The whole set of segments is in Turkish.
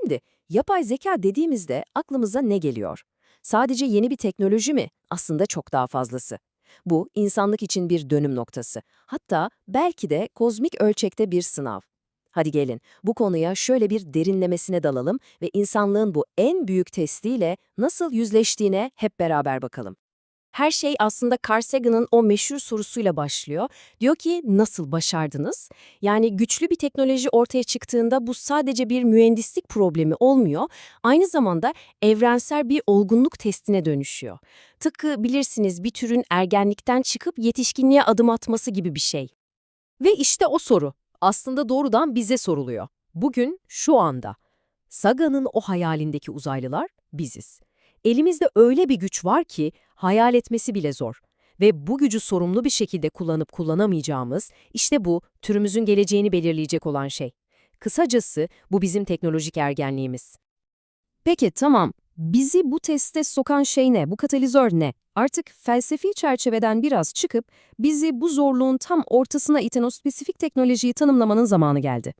Şimdi yapay zeka dediğimizde aklımıza ne geliyor? Sadece yeni bir teknoloji mi? Aslında çok daha fazlası. Bu insanlık için bir dönüm noktası. Hatta belki de kozmik ölçekte bir sınav. Hadi gelin bu konuya şöyle bir derinlemesine dalalım ve insanlığın bu en büyük testiyle nasıl yüzleştiğine hep beraber bakalım. Her şey aslında Carl Sagan'ın o meşhur sorusuyla başlıyor. Diyor ki nasıl başardınız? Yani güçlü bir teknoloji ortaya çıktığında bu sadece bir mühendislik problemi olmuyor. Aynı zamanda evrensel bir olgunluk testine dönüşüyor. Tıpkı bilirsiniz bir türün ergenlikten çıkıp yetişkinliğe adım atması gibi bir şey. Ve işte o soru aslında doğrudan bize soruluyor. Bugün, şu anda. Sagan'ın o hayalindeki uzaylılar biziz. Elimizde öyle bir güç var ki hayal etmesi bile zor. Ve bu gücü sorumlu bir şekilde kullanıp kullanamayacağımız, işte bu türümüzün geleceğini belirleyecek olan şey. Kısacası bu bizim teknolojik ergenliğimiz. Peki tamam, bizi bu teste sokan şey ne, bu katalizör ne? Artık felsefi çerçeveden biraz çıkıp bizi bu zorluğun tam ortasına iten o spesifik teknolojiyi tanımlamanın zamanı geldi.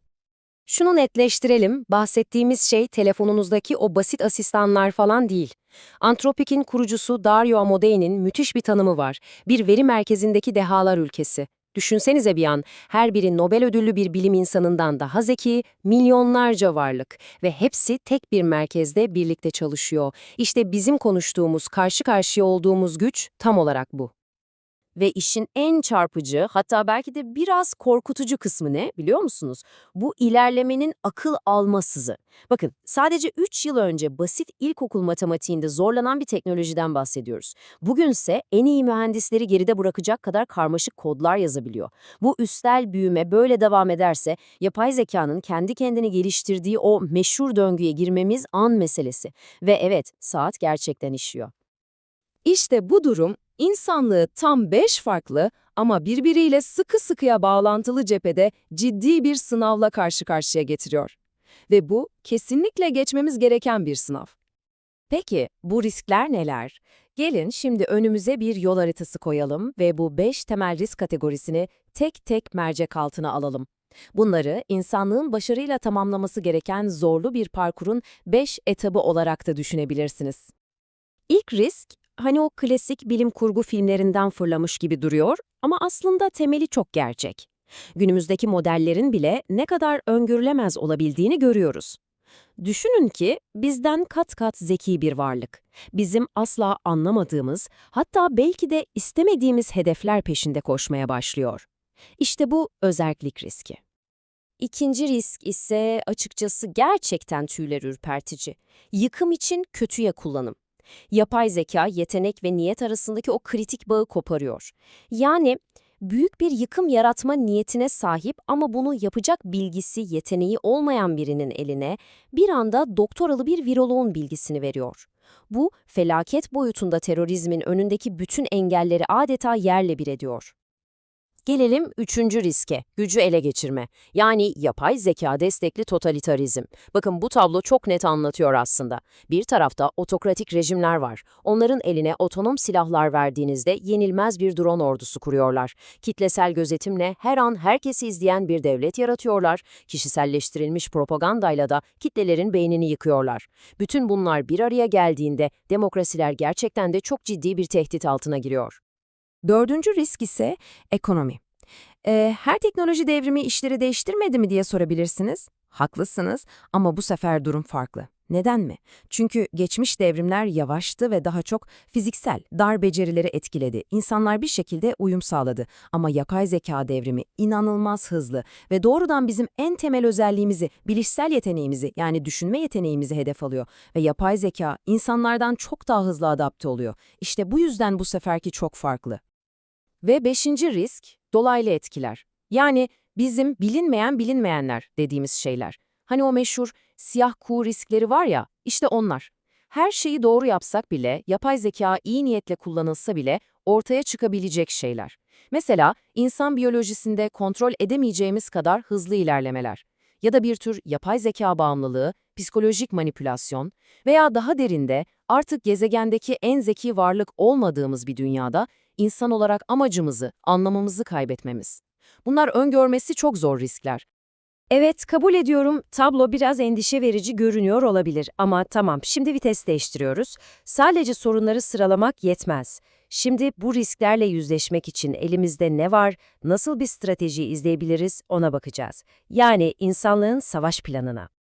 Şunu netleştirelim, bahsettiğimiz şey telefonunuzdaki o basit asistanlar falan değil. Antropik'in kurucusu Dario Amodei'nin müthiş bir tanımı var. Bir veri merkezindeki dehalar ülkesi. Düşünsenize bir an, her biri Nobel ödüllü bir bilim insanından daha zeki, milyonlarca varlık ve hepsi tek bir merkezde birlikte çalışıyor. İşte bizim konuştuğumuz, karşı karşıya olduğumuz güç tam olarak bu. Ve işin en çarpıcı, hatta belki de biraz korkutucu kısmı ne biliyor musunuz? Bu ilerlemenin akıl almasızı. Bakın, sadece 3 yıl önce basit ilkokul matematiğinde zorlanan bir teknolojiden bahsediyoruz. Bugünse en iyi mühendisleri geride bırakacak kadar karmaşık kodlar yazabiliyor. Bu üstel büyüme böyle devam ederse yapay zekanın kendi kendini geliştirdiği o meşhur döngüye girmemiz an meselesi. Ve evet, saat gerçekten işiyor. İşte bu durum insanlığı tam beş farklı ama birbiriyle sıkı sıkıya bağlantılı cephede ciddi bir sınavla karşı karşıya getiriyor. Ve bu kesinlikle geçmemiz gereken bir sınav. Peki bu riskler neler? Gelin şimdi önümüze bir yol haritası koyalım ve bu beş temel risk kategorisini tek tek mercek altına alalım. Bunları insanlığın başarıyla tamamlaması gereken zorlu bir parkurun beş etabı olarak da düşünebilirsiniz. İlk risk, hani o klasik bilim kurgu filmlerinden fırlamış gibi duruyor ama aslında temeli çok gerçek. Günümüzdeki modellerin bile ne kadar öngörülemez olabildiğini görüyoruz. Düşünün ki bizden kat kat zeki bir varlık. Bizim asla anlamadığımız, hatta belki de istemediğimiz hedefler peşinde koşmaya başlıyor. İşte bu özerklik riski. İkinci risk ise açıkçası gerçekten tüyler ürpertici. Yıkım için kötüye kullanım. Yapay zeka, yetenek ve niyet arasındaki o kritik bağı koparıyor. Yani büyük bir yıkım yaratma niyetine sahip ama bunu yapacak bilgisi, yeteneği olmayan birinin eline bir anda doktoralı bir viroloğun bilgisini veriyor. Bu, felaket boyutunda terörizmin önündeki bütün engelleri adeta yerle bir ediyor. Gelelim üçüncü riske, gücü ele geçirme. Yani yapay zeka destekli totalitarizm. Bakın bu tablo çok net anlatıyor aslında. Bir tarafta otokratik rejimler var. Onların eline otonom silahlar verdiğinizde yenilmez bir drone ordusu kuruyorlar. Kitlesel gözetimle her an herkesi izleyen bir devlet yaratıyorlar. Kişiselleştirilmiş propagandayla da kitlelerin beynini yıkıyorlar. Bütün bunlar bir araya geldiğinde demokrasiler gerçekten de çok ciddi bir tehdit altına giriyor. Dördüncü risk ise ekonomi. Ee, her teknoloji devrimi işleri değiştirmedi mi diye sorabilirsiniz. Haklısınız ama bu sefer durum farklı. Neden mi? Çünkü geçmiş devrimler yavaştı ve daha çok fiziksel, dar becerileri etkiledi. İnsanlar bir şekilde uyum sağladı. Ama yapay zeka devrimi inanılmaz hızlı ve doğrudan bizim en temel özelliğimizi, bilişsel yeteneğimizi yani düşünme yeteneğimizi hedef alıyor. Ve yapay zeka insanlardan çok daha hızlı adapte oluyor. İşte bu yüzden bu seferki çok farklı. Ve beşinci risk, dolaylı etkiler. Yani bizim bilinmeyen bilinmeyenler dediğimiz şeyler. Hani o meşhur siyah kuğu riskleri var ya, işte onlar. Her şeyi doğru yapsak bile, yapay zeka iyi niyetle kullanılsa bile ortaya çıkabilecek şeyler. Mesela insan biyolojisinde kontrol edemeyeceğimiz kadar hızlı ilerlemeler. Ya da bir tür yapay zeka bağımlılığı, psikolojik manipülasyon veya daha derinde artık gezegendeki en zeki varlık olmadığımız bir dünyada insan olarak amacımızı, anlamamızı kaybetmemiz. Bunlar öngörmesi çok zor riskler Evet, kabul ediyorum. Tablo biraz endişe verici görünüyor olabilir ama tamam, şimdi vites değiştiriyoruz. Sadece sorunları sıralamak yetmez. Şimdi bu risklerle yüzleşmek için elimizde ne var, nasıl bir strateji izleyebiliriz ona bakacağız. Yani insanlığın savaş planına.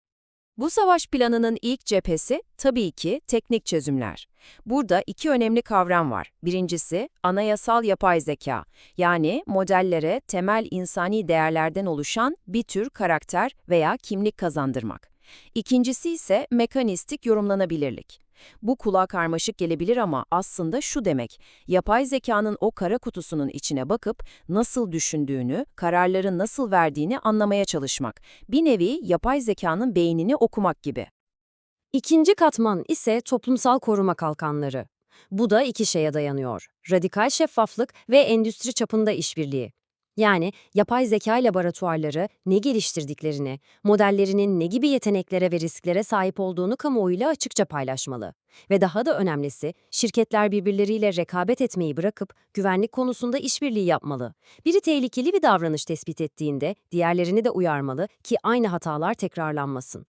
Bu savaş planının ilk cephesi tabii ki teknik çözümler. Burada iki önemli kavram var. Birincisi anayasal yapay zeka, yani modellere temel insani değerlerden oluşan bir tür karakter veya kimlik kazandırmak. İkincisi ise mekanistik yorumlanabilirlik. Bu kulağa karmaşık gelebilir ama aslında şu demek, yapay zekanın o kara kutusunun içine bakıp nasıl düşündüğünü, kararları nasıl verdiğini anlamaya çalışmak. Bir nevi yapay zekanın beynini okumak gibi. İkinci katman ise toplumsal koruma kalkanları. Bu da iki şeye dayanıyor. Radikal şeffaflık ve endüstri çapında işbirliği. Yani yapay zeka laboratuvarları ne geliştirdiklerini, modellerinin ne gibi yeteneklere ve risklere sahip olduğunu kamuoyuyla açıkça paylaşmalı. Ve daha da önemlisi, şirketler birbirleriyle rekabet etmeyi bırakıp güvenlik konusunda işbirliği yapmalı. Biri tehlikeli bir davranış tespit ettiğinde diğerlerini de uyarmalı ki aynı hatalar tekrarlanmasın.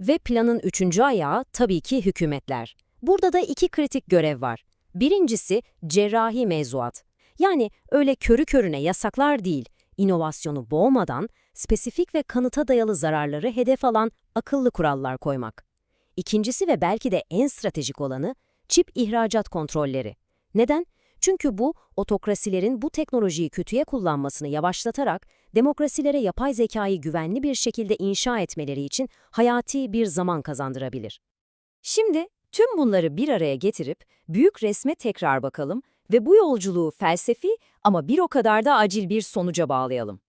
Ve planın üçüncü ayağı tabii ki hükümetler. Burada da iki kritik görev var. Birincisi cerrahi mevzuat. Yani öyle körü körüne yasaklar değil, inovasyonu boğmadan spesifik ve kanıta dayalı zararları hedef alan akıllı kurallar koymak. İkincisi ve belki de en stratejik olanı çip ihracat kontrolleri. Neden? Çünkü bu, otokrasilerin bu teknolojiyi kötüye kullanmasını yavaşlatarak demokrasilere yapay zekayı güvenli bir şekilde inşa etmeleri için hayati bir zaman kazandırabilir. Şimdi tüm bunları bir araya getirip büyük resme tekrar bakalım ve bu yolculuğu felsefi ama bir o kadar da acil bir sonuca bağlayalım.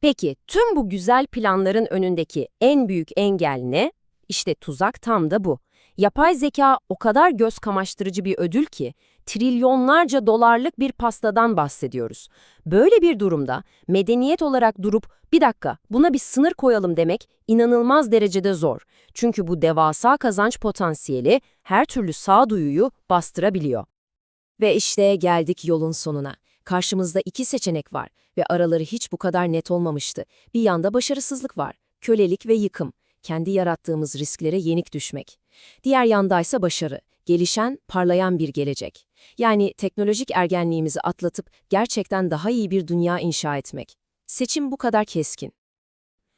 Peki tüm bu güzel planların önündeki en büyük engel ne? İşte tuzak tam da bu. Yapay zeka o kadar göz kamaştırıcı bir ödül ki, trilyonlarca dolarlık bir pastadan bahsediyoruz. Böyle bir durumda medeniyet olarak durup bir dakika buna bir sınır koyalım demek inanılmaz derecede zor. Çünkü bu devasa kazanç potansiyeli her türlü sağduyuyu bastırabiliyor. Ve işte geldik yolun sonuna. Karşımızda iki seçenek var ve araları hiç bu kadar net olmamıştı. Bir yanda başarısızlık var, kölelik ve yıkım, kendi yarattığımız risklere yenik düşmek. Diğer yandaysa başarı, gelişen, parlayan bir gelecek. Yani teknolojik ergenliğimizi atlatıp gerçekten daha iyi bir dünya inşa etmek. Seçim bu kadar keskin.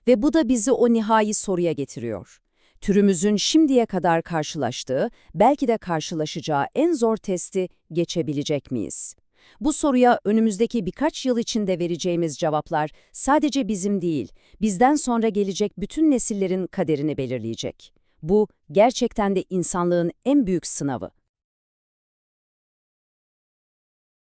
Ve bu da bizi o nihai soruya getiriyor. Türümüzün şimdiye kadar karşılaştığı, belki de karşılaşacağı en zor testi geçebilecek miyiz? Bu soruya önümüzdeki birkaç yıl içinde vereceğimiz cevaplar sadece bizim değil, bizden sonra gelecek bütün nesillerin kaderini belirleyecek. Bu gerçekten de insanlığın en büyük sınavı.